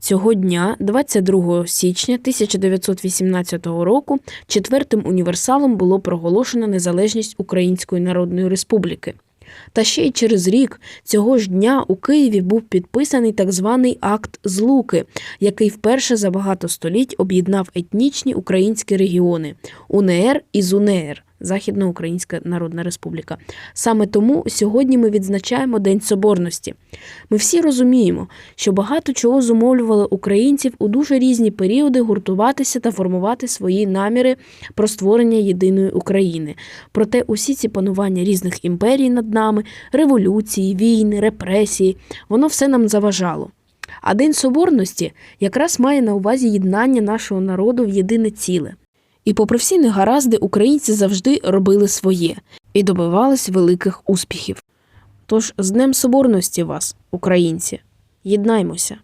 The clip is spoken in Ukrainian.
Цього дня, 22 січня 1918 року, четвертим універсалом було проголошено незалежність Української Народної Республіки. Та ще й через рік цього ж дня у Києві був підписаний так званий акт Злуки, який вперше за багато століть об'єднав етнічні українські регіони УНР і ЗУНР. Західноукраїнська Народна Республіка. Саме тому сьогодні ми відзначаємо День Соборності. Ми всі розуміємо, що багато чого зумовлювало українців у дуже різні періоди гуртуватися та формувати свої наміри про створення єдиної України. Проте усі ці панування різних імперій над нами, революції, війни, репресії, воно все нам заважало. А День Соборності якраз має на увазі єднання нашого народу в єдине ціле. І попри всі негаразди, українці завжди робили своє і добивались великих успіхів. Тож з Днем Соборності вас, українці, єднаймося!